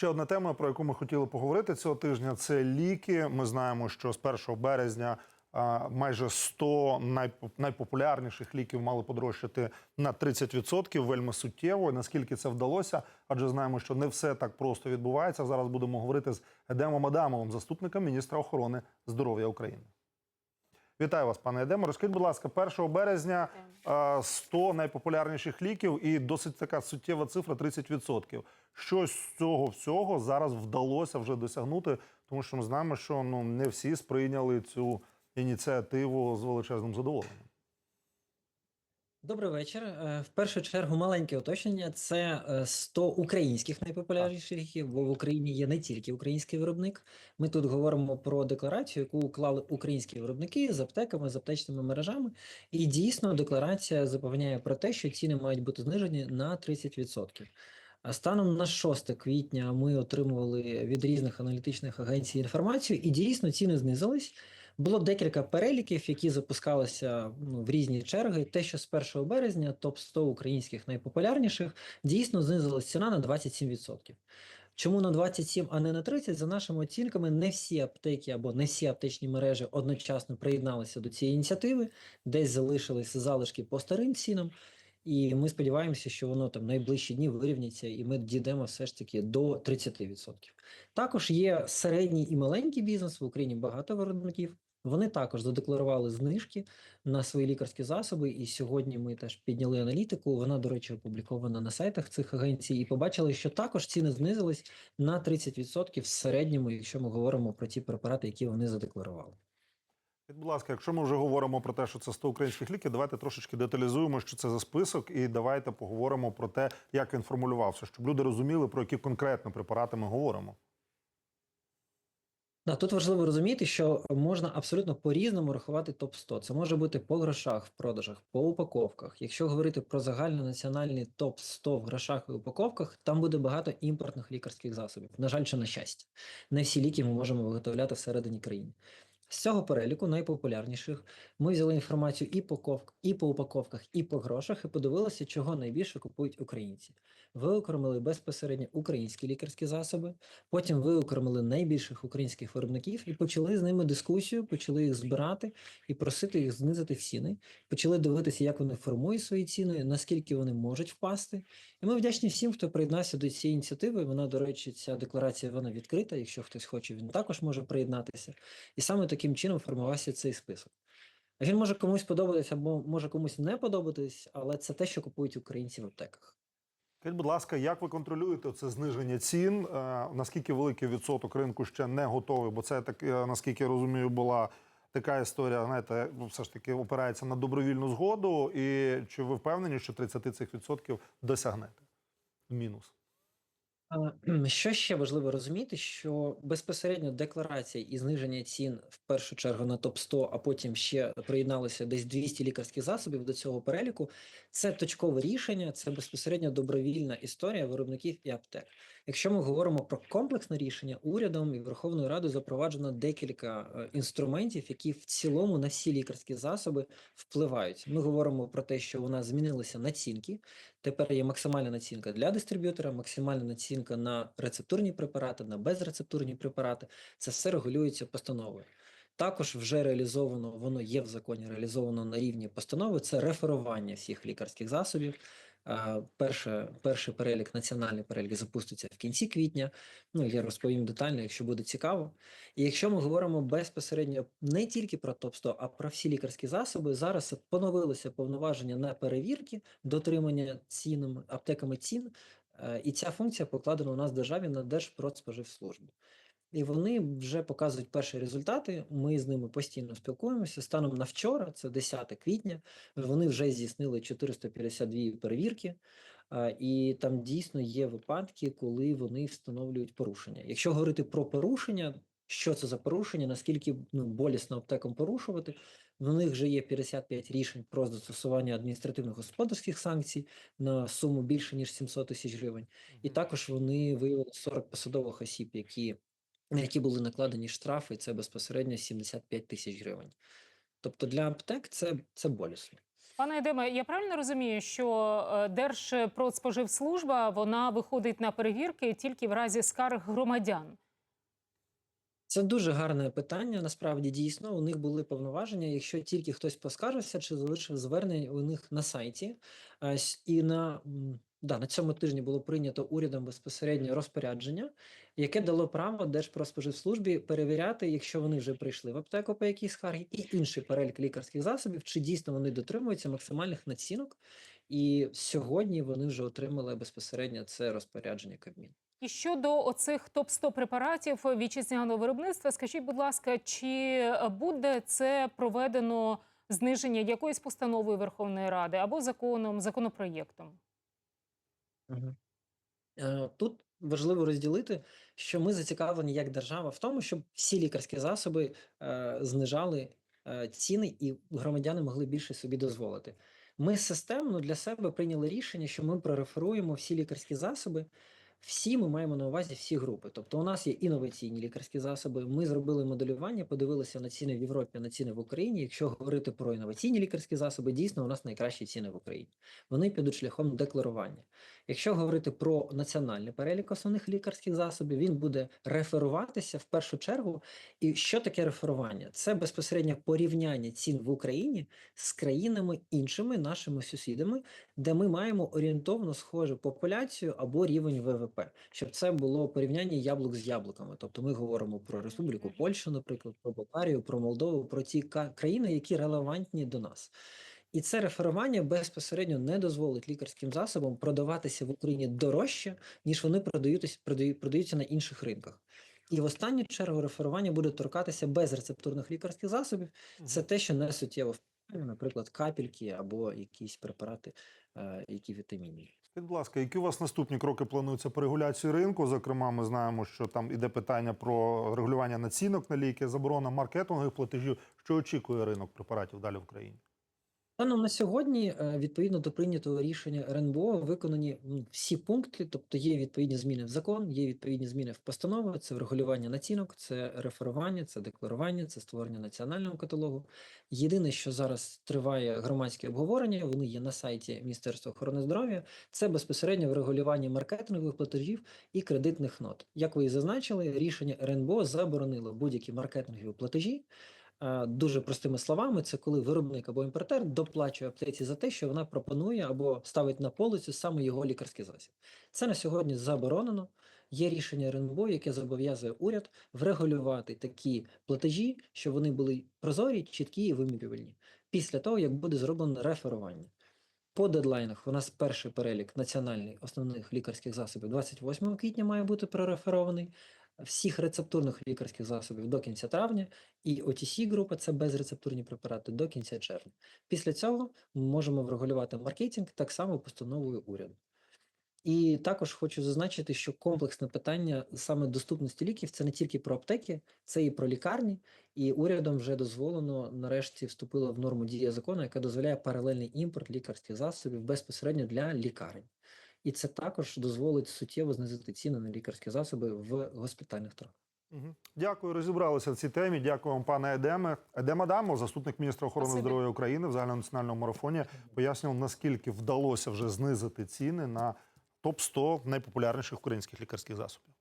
Ще одна тема, про яку ми хотіли поговорити цього тижня, це ліки. Ми знаємо, що з 1 березня майже 100 найп- найпопулярніших ліків мали подорожчати на 30%, вельми суттєво. Наскільки це вдалося? Адже знаємо, що не все так просто відбувається. Зараз будемо говорити з Едемом Адамовим, заступником міністра охорони здоров'я України. Вітаю вас, пане Едемо. Розкажіть, будь ласка, 1 березня а, 100 найпопулярніших ліків і досить така суттєва цифра 30%. Що з цього всього зараз вдалося вже досягнути? Тому що ми знаємо, що ну не всі сприйняли цю ініціативу з величезним задоволенням. Добрий вечір. Е, В першу чергу маленьке уточнення. Це е, 100 українських найпопулярніших ліків, бо в Україні є не тільки український виробник. Ми тут говоримо про декларацію, яку уклали українські виробники з аптеками, з аптечними мережами. І дійсно декларація запевняє про те, що ціни мають бути знижені на 30%. А Станом на 6 квітня ми отримували від різних аналітичних агенцій інформацію, і дійсно ціни знизились. Було декілька переліків, які запускалися ну, в різні черги. Те, що з 1 березня топ 100 українських найпопулярніших дійсно знизилась ціна на 27%. Чому на 27, а не на 30? За нашими оцінками, не всі аптеки або не всі аптечні мережі одночасно приєдналися до цієї ініціативи, десь залишилися залишки по старим цінам. І ми сподіваємося, що воно там найближчі дні вирівняться, і ми дійдемо все ж таки до 30%. Також є середній і маленький бізнес в Україні багато виробників. Вони також задекларували знижки на свої лікарські засоби. І сьогодні ми теж підняли аналітику. Вона, до речі, опублікована на сайтах цих агенцій, і побачили, що також ціни знизились на 30% в середньому, якщо ми говоримо про ті препарати, які вони задекларували. Будь ласка, якщо ми вже говоримо про те, що це 100 українських ліків, давайте трошечки деталізуємо, що це за список, і давайте поговоримо про те, як він формулювався, щоб люди розуміли, про які конкретно препарати ми говоримо. Да, тут важливо розуміти, що можна абсолютно по-різному рахувати топ-100. Це може бути по грошах в продажах, по упаковках. Якщо говорити про загальнонаціональний топ-100 в грошах і упаковках, там буде багато імпортних лікарських засобів. На жаль, чи на щастя. Не всі ліки ми можемо виготовляти всередині країни. З цього переліку найпопулярніших ми взяли інформацію і по ковк, і по упаковках, і по грошах, і подивилися, чого найбільше купують українці. Виокремили безпосередньо українські лікарські засоби, потім виокремили найбільших українських виробників і почали з ними дискусію, почали їх збирати і просити їх знизити ціни. Почали дивитися, як вони формують свої ціни, наскільки вони можуть впасти. І ми вдячні всім, хто приєднався до цієї ініціативи. Вона, до речі, ця декларація вона відкрита. Якщо хтось хоче, він також може приєднатися. І саме таким чином формувався цей список. Він може комусь подобатися або може комусь не подобатись, але це те, що купують українці в аптеках. Скажіть, будь ласка, як ви контролюєте це зниження цін? Е, наскільки великий відсоток ринку ще не готовий? Бо це так, наскільки я розумію, була така історія, знаєте, ну, все ж таки опирається на добровільну згоду. І чи ви впевнені, що 30 цих відсотків досягнете? Мінус. Що ще важливо розуміти, що безпосередньо декларація і зниження цін в першу чергу на топ 100 а потім ще приєдналося десь 200 лікарських засобів до цього переліку. Це точкове рішення, це безпосередньо добровільна історія виробників і аптек. Якщо ми говоримо про комплексне рішення, урядом і Верховною Радою запроваджено декілька е, інструментів, які в цілому на всі лікарські засоби впливають. Ми говоримо про те, що у нас змінилися націнки. Тепер є максимальна націнка для дистриб'ютора, максимальна націнка на рецептурні препарати, на безрецептурні препарати. Це все регулюється постановою. Також вже реалізовано, воно є в законі, реалізовано на рівні постанови. Це реферування всіх лікарських засобів. Перше, перший перелік, національний перелік запуститься в кінці квітня. Ну я розповім детально, якщо буде цікаво. І якщо ми говоримо безпосередньо не тільки про топ 100 а про всі лікарські засоби, зараз поновилося повноваження на перевірки, дотримання цінами аптеками цін. Е, І ця функція покладена у нас в державі на Держпродспоживслужбу. І вони вже показують перші результати. Ми з ними постійно спілкуємося. Станом на вчора, це 10 квітня. Вони вже здійснили 452 перевірки, і там дійсно є випадки, коли вони встановлюють порушення. Якщо говорити про порушення, що це за порушення, наскільки ну, болісно аптекам порушувати, в них вже є 55 рішень про застосування адміністративних господарських санкцій на суму більше ніж 700 тисяч гривень. І також вони виявили 40 посадових осіб, які на які були накладені штрафи, і це безпосередньо 75 тисяч гривень. Тобто для аптек це, це болісно. Пане Едеме, я правильно розумію, що е, Держпродспоживслужба вона виходить на перевірки тільки в разі скарг громадян? Це дуже гарне питання. Насправді дійсно у них були повноваження. Якщо тільки хтось поскаржився чи залишив звернення у них на сайті, і на, да, на цьому тижні було прийнято урядом безпосередньо розпорядження, яке дало право Держпродспоживслужбі перевіряти, якщо вони вже прийшли в аптеку по якійсь скаргі, і інший перелік лікарських засобів, чи дійсно вони дотримуються максимальних націнок. І сьогодні вони вже отримали безпосередньо це розпорядження Кабміну. І щодо оцих топ-100 препаратів вітчизняного виробництва, скажіть, будь ласка, чи е, буде це проведено зниження якоюсь постановою Верховної Ради або законом, законопроєктом? Е, Тут важливо розділити, що ми зацікавлені як держава в тому, щоб всі лікарські засоби е, знижали е, ціни і громадяни могли більше собі дозволити. Ми системно для себе прийняли рішення, що ми прореферуємо всі лікарські засоби. Всі ми маємо на увазі всі групи. Тобто, у нас є інноваційні лікарські засоби. Ми зробили моделювання, подивилися на ціни в Європі, на ціни в Україні. Якщо говорити про інноваційні лікарські засоби, дійсно у нас найкращі ціни в Україні. Вони підуть шляхом декларування. Якщо говорити про національний перелік основних лікарських засобів, він буде реферуватися в першу чергу. І що таке реферування? Це безпосередньо порівняння цін в Україні з країнами іншими нашими сусідами, де ми маємо орієнтовно схожу популяцію або рівень ВВП, щоб це було порівняння яблук з яблуками. Тобто ми говоримо про Республіку Польщу, наприклад, про Болгарію, про Молдову, про ті країни, які релевантні до нас. І це реферування безпосередньо не дозволить лікарським засобам продаватися в Україні дорожче, ніж вони продаються, продаються на інших ринках. І в останню чергу реферування буде торкатися безрецептурних лікарських засобів. Це те, що не суттєво впливає, наприклад, капельки або якісь препарати, е, які вітамінні. Скажіть, будь ласка, які у вас наступні кроки плануються по регуляції ринку? Зокрема, ми знаємо, що там іде питання про регулювання націнок на ліки, заборона маркетингових платежів. Що очікує ринок препаратів далі в Україні? Станом на сьогодні, е, відповідно до прийнятого рішення РНБО, виконані всі пункти, тобто є відповідні зміни в закон, є відповідні зміни в постанови, це врегулювання націнок, це реферування, це декларування, це створення національного каталогу. Єдине, що зараз триває громадське обговорення, вони є на сайті Міністерства охорони здоров'я, це безпосередньо врегулювання маркетингових платежів і кредитних нот. Як ви і зазначили, рішення РНБО заборонило будь-які маркетингові платежі. Е, Дуже простими словами, це коли виробник або імпортер доплачує аптеці за те, що вона пропонує або ставить на полицю саме його лікарський засіб. Це на сьогодні заборонено. Є рішення РНБО, яке зобов'язує уряд врегулювати такі платежі, щоб вони були прозорі, чіткі і вимірювальні. Після того, як буде зроблено реферування. По дедлайнах у нас перший перелік національних основних лікарських засобів 28 квітня має бути прореферований. Всіх рецептурних лікарських засобів до кінця травня і OTC група це безрецептурні препарати до кінця червня. Після цього ми можемо врегулювати маркетинг так само постановою уряду. І також хочу зазначити, що комплексне питання саме доступності ліків це не тільки про аптеки, це і про лікарні. І урядом вже дозволено нарешті вступило в норму дія закону, яка дозволяє паралельний імпорт лікарських засобів безпосередньо для лікарень. І це також дозволить суттєво знизити ціни на лікарські засоби в госпітальних травмах. Дякую, розібралися в цій темі. Дякую вам, пане Едеме. Едем Адамов, заступник міністра охорони Спасибі. здоров'я України в загальнонаціональному марафоні, пояснював, наскільки вдалося вже знизити ціни на топ 100 найпопулярніших українських лікарських засобів.